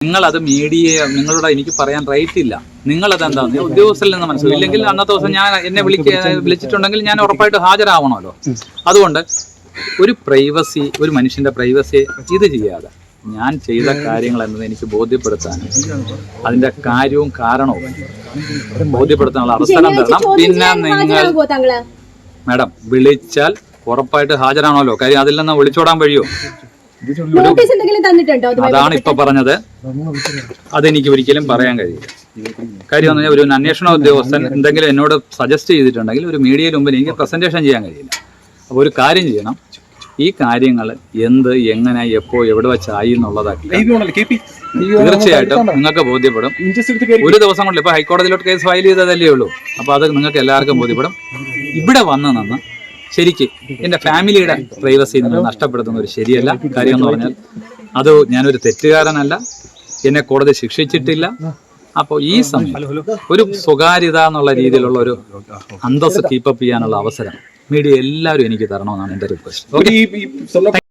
നിങ്ങൾ അത് മീഡിയ നിങ്ങളോട് എനിക്ക് പറയാൻ റൈറ്റ് ഇല്ല. നിങ്ങൾ അത് എന്താന്ന് ഉദ്യോഗസ്ഥരിൽ നിന്ന് മനസ്സിലാവും ഇല്ലെങ്കിൽ അന്നത്തെ ദിവസം ഞാൻ എന്നെ വിളിക്ക വിളിച്ചിട്ടുണ്ടെങ്കിൽ ഞാൻ ഉറപ്പായിട്ട് ഹാജരാവണമല്ലോ. അതുകൊണ്ട് ഒരു പ്രൈവസി ഒരു മനുഷ്യന്റെ പ്രൈവസി ഇത് ചെയ്യാതെ ഞാൻ ചെയ്ത കാര്യങ്ങൾ എന്നത് എനിക്ക് ബോധ്യപ്പെടുത്താൻ അതിന്റെ കാര്യവും കാരണവും ബോധ്യപ്പെടുത്താനുള്ള അവസരം തരണം. പിന്നെ നിങ്ങൾ മാഡം വിളിച്ചാൽ ഉറപ്പായിട്ട് ഹാജരാണല്ലോ. കാര്യം അതിൽ നിന്ന് വിളിച്ചോടാൻ കഴിയുമോ നോട്ടീസ് എന്തെങ്കിലും തന്നിട്ടുണ്ടോ അതാണ് ഇപ്പൊ പറഞ്ഞത്. അതെനിക്ക് ഒരിക്കലും പറയാൻ കഴിയില്ല. കാര്യം എന്ന് പറഞ്ഞാൽ ഒരു അന്വേഷണ ഉദ്യോഗസ്ഥൻ എന്തെങ്കിലും എന്നോട് സജസ്റ്റ് ചെയ്തിട്ടുണ്ടെങ്കിൽ ഒരു മീഡിയയിൽ മുമ്പിൽ എനിക്ക് പ്രസന്റേഷൻ ചെയ്യാൻ കഴിയില്ല. അപ്പോൾ ഒരു കാര്യം ചെയ്യണം. ഈ കാര്യങ്ങൾ എന്ത് എങ്ങനെ എപ്പോ എവിടെ വെച്ചായി എന്നുള്ളതാക്കി തീർച്ചയായിട്ടും നിങ്ങൾക്ക് ബോധ്യപ്പെടും. ഒരു ദിവസം കൊണ്ട് ഇപ്പൊ ഹൈക്കോടതിയിലോട്ട് കേസ് ഫയൽ ചെയ്തതല്ലേ ഉള്ളൂ. അപ്പൊ അത് നിങ്ങൾക്ക് എല്ലാവർക്കും ബോധ്യപ്പെടും. ഇവിടെ വന്ന് നിന്ന് ശരിക്ക് എന്റെ ഫാമിലിയുടെ പ്രൈവസി നിങ്ങൾ നഷ്ടപ്പെടുത്തുന്ന ഒരു ശരിയല്ല കാര്യം എന്ന് പറഞ്ഞാൽ അത് ഞാനൊരു തെറ്റുകാരനല്ല. എന്നെ കോടതി ശിക്ഷിച്ചിട്ടില്ല. അപ്പോൾ ഈ സമയം ഒരു സ്വകാര്യത എന്നുള്ള രീതിയിലുള്ള ഒരു അന്തസ് കീപ്പപ്പ് ചെയ്യാനുള്ള അവസരം മീഡിയ എല്ലാവരും എനിക്ക് തരണമെന്നാണ് എന്റെ റിക്വസ്റ്റ്